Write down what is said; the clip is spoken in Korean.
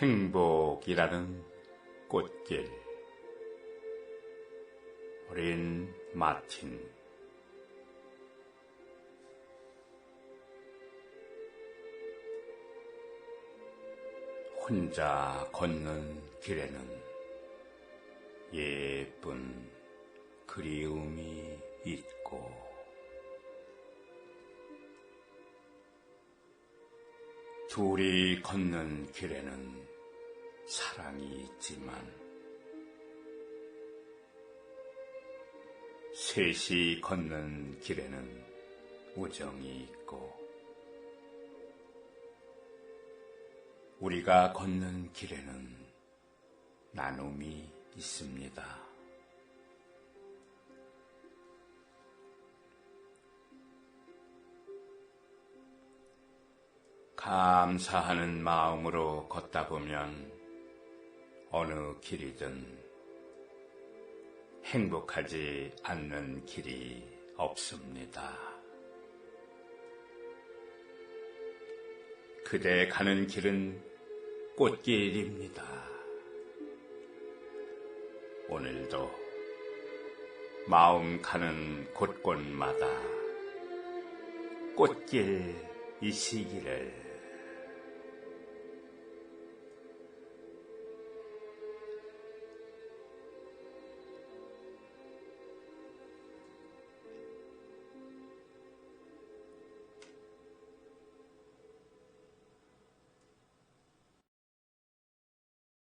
행복이라는 꽃길. 어린 마틴 혼자 걷는 길에는 예쁜 그리움이 있고 둘이 걷는 길에는 사랑이 있지만 셋이 걷는 길에는 우정이 있고 우리가 걷는 길에는 나눔이 있습니다. 감사하는 마음으로 걷다 보면 어느 길이든 행복하지 않는 길이 없습니다. 그대 가는 길은 꽃길입니다. 오늘도 마음 가는 곳곳마다 꽃길이시기를